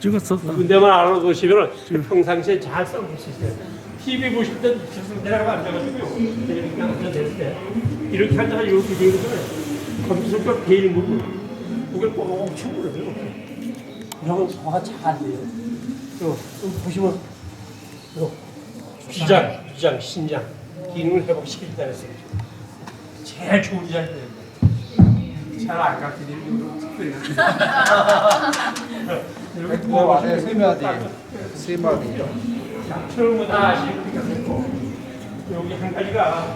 찍었어. 군대만 알아두시면 평상시에 잘 써볼 수 있어요. TV 보실 때 계속 내가 앉아가지고 이렇게 앉아냈을 때 이렇게 앉아가 이렇게 되는 거예요. 컴퓨터가 개인 부분 그걸 꼭 추구를 해요. 이런 소화 잘 돼요. 또, 또 보시면 또 비장, 비장, 신장 기능을 회복시키겠다 그랬어요. 제일 좋은 자리예요. 잘안 갖게 되는 특별히 이렇게 뭐 안에 세 마디, 세 마디. 처음부터 다것 같고 여기 한 가지가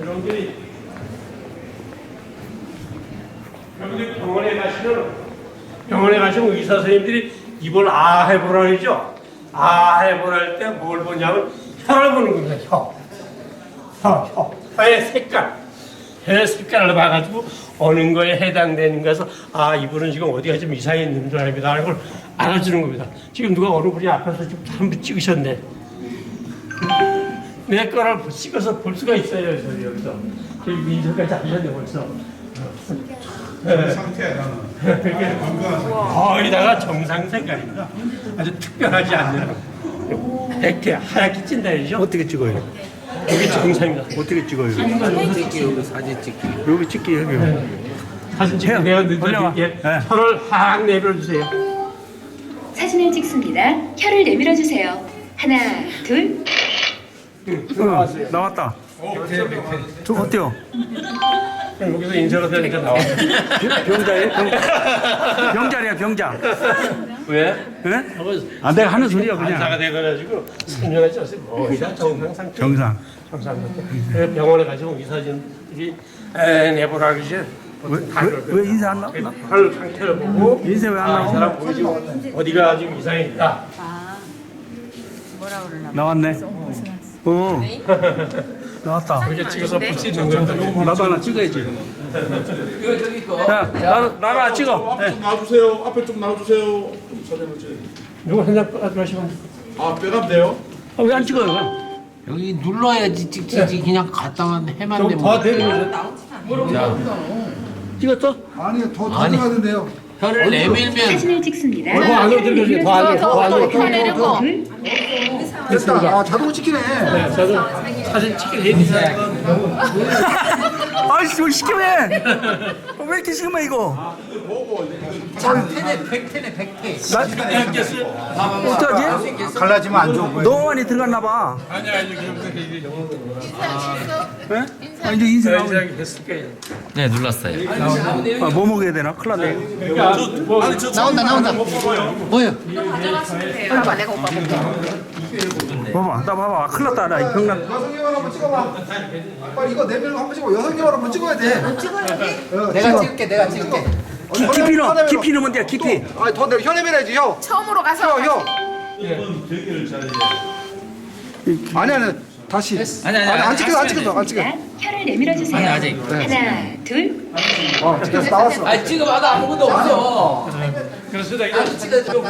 여러분들이 여러분들이 병원에 가시면 병원에 가시면 의사 선생님들이 입을 아 해보라 그러죠? 아 해보라 할 때 뭘 보냐면 혀를 보는 겁니다 혀. 혀, 혀. 혀의 색깔 혀의 색깔을 봐가지고 어느 거에 해당되는 것에서 아 이분은 지금 어디가 좀 이상이 있는 줄 알입니다. 하는 걸 알아주는 겁니다. 지금 누가 어느 분이 앞에서 지금 한번 찍으셨네. 내 거를 찍어서 볼 수가 있어요 여기서 여기서. 저기 민서까지 하셨네 벌써. 상태야 나는 그게 거의다가 정상 색깔입니다. 아주 특별하지 않는. 백태 하얗게 찐다 이죠? 어떻게 찍어요? 이게 정상입니다 어떻게 찍어요? 찍기 여기 사진 찍기. 여기 찍기 여기. 사진 찍고 해요. 내가 올려봐. 늦어질게 네. 혀를 확 내밀어주세요 사진을 찍습니다. 혀를 내밀어 주세요. 하나, 둘. 응, 나왔다. 저 어때요? 여기서 인사가 되니까 나와 병자예요? 병, 병자리야 병자. 왜? 예? 아 내가 하는 소리야 그냥. 돼가지고 설명하지 않습니다 거의다 정상 정상. 정상 병원에 가시면 의사진들이 에 내보라 그러지 왜, 왜, 왜 인사 안 나? 나? 혈 상태를 보고 인사 왜안 아, 이 나와? 사람 보이지 어디가 지금 이상이 있다 나왔네. 어. 나왔다. 이렇게 찍어서 볼수 있는 겁니다 나도 하나 찍어야지. 야, 나도 나도 하나 찍어. 앞에 좀 놔주세요 앞에 좀 놔주세요 좀 사진을 찍 누구 한장 가져가시면 아 빼가면 돼요? 아, 왜 안 찍어요? 여기 눌러야지 찍지 그냥 갖다만 해만 되면 좀더 돼. 찍었어? 아니 더 아니. 들어가는데요. 혀를 내밀면 사진을 찍습니다. 더 안으로 들어가세요 더 안으로 더 안으로 둘. 됐다. 아 자동 찍히네. 네, 저도 사진 찍게 있어요 왜 시키면? 어, 왜 이렇게 시키면 이거? 장태네 백태네 백태 어떡하지? 갈라지면 안 좋은 거예요. 너무 많이 들어갔나 봐. 아니 아니 그럼 예? 아, 이제 인생 나오네. 인사하게 됐을 거예요 네 눌렀어요 아, 뭐 먹어야 되나? 큰일 났네. 그러니까 뭐 나온다 나온다 뭐요? 봐봐, 나 봐봐. 큰일 났다. 나이 병난. 여성님을 한번 찍어봐. 빨리 이거 내밀고 한번 찍어. 여성님을 한번 찍어야 돼. 찍어야 내가 찍을게 내가 찍을게 키, 깊이 넣어. 깊이 넣으면 돼, 깊이. 아더 내려. 혀 내밀어야지 혀. 처음으로 가서 혀 혀. 아니 아니 다시. 아니, 아니, 아니, 안 찍혀 안 찍혀 안 찍혀. 혀를 내밀어 주세요. 아니, 아직. 하나, 둘. 어 찍혀서 나왔어. 아 찍어봐도 아무것도 없어 그래서 내가 찍어 찍어